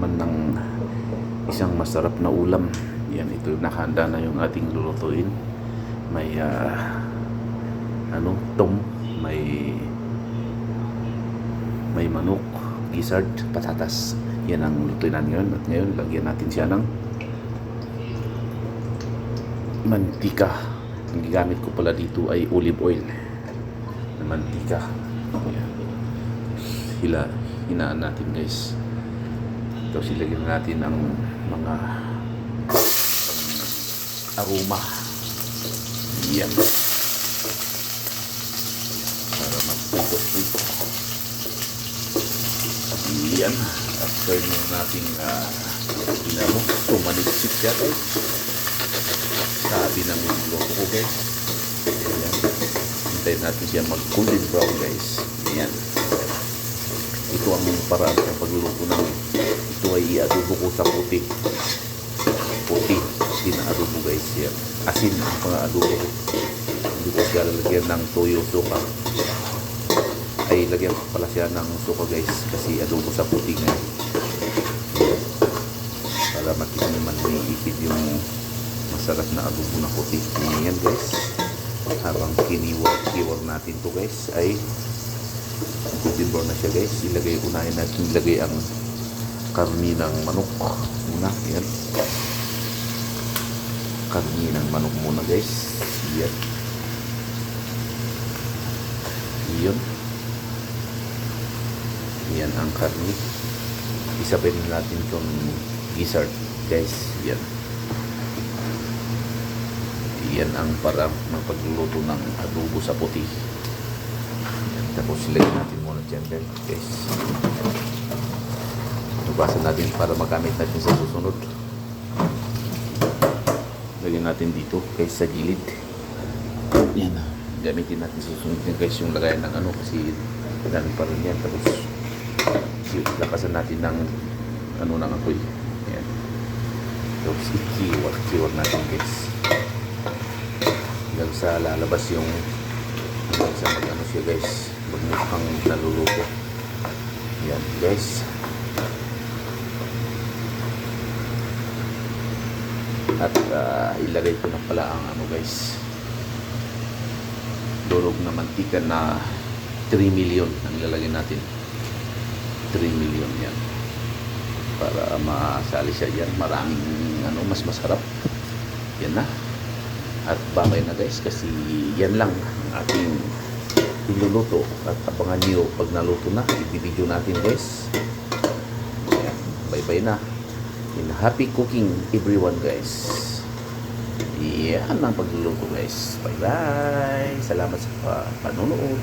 naman ng isang masarap na ulam. Yan, ito nakahanda na yung ating lulutuin. May ah, ano, tom, may may manok, gizzard, patatas. Yan ang lutuin natin ngayon. At ngayon, lagyan natin siya ng mantika. Ang gigamit ko pala dito ay olive oil na mantika. Yan. Hila, hinaan natin guys. Tapos ilagyan natin ang mga aroma. Yan. Para magprito-prito. Yan. After nung nating uh, ginamo, tumaliksik siya guys. Sabi ng loko ko guys. Yan. Hintayin natin siya mag-golden brown guys. Yan. Ito ang paraan ng pagluluto ng iadobo ko sa puti. Puti. Pinaadobo guys yan. Asin ang pang-adobo. Hindi ko siya lalagyan ng toyo suka. Ay, lagyan ko pala siya ng suka guys. Kasi adobo sa puti nga. Para makita naman may ipid yung masarap na adobo na puti. Yan guys. Habang kiniwag-kiwag natin to guys ay golden brown na siya guys. Ilagay, unahin natin ilagay ang karni ng manok. Muna, yan. Karni ng manok muna guys. Yan. Yan. Yan ang karni. Isabay natin itong gizzard guys. Yan. Yan ang parang ng pagluluto ng adobo sa puti. Yan. Tapos ilagay natin muna dyan guys. Tubasan natin para magamit natin sa susunod. Lagyan natin dito guys sa gilid. Yan. Gamitin natin sa susunod yan guys yung lagayan ng ano kasi dami pa rin yan. Tapos lakasan natin ng ano ng apoy. Yan. Tapos i-keyword, keyword natin guys. Hanggang sa lalabas yung hanggang sa mag ano siya guys. Magmukhang naluluto. Yan guys. At ah, ilagay ko na pala ang ano guys. Durog na mantika na 3 million ang ilalagay natin. 3 million yan. Para masali siya yan. Maraming ano, mas masarap. Yan na. At babay na guys kasi yan lang ang ating iluluto. At abangan nyo pag naluto na. I-video natin guys. Yan. Bye-bye na. And happy cooking everyone guys. Yan ang pagluluto guys. Bye-bye. Salamat sa pa- panonood.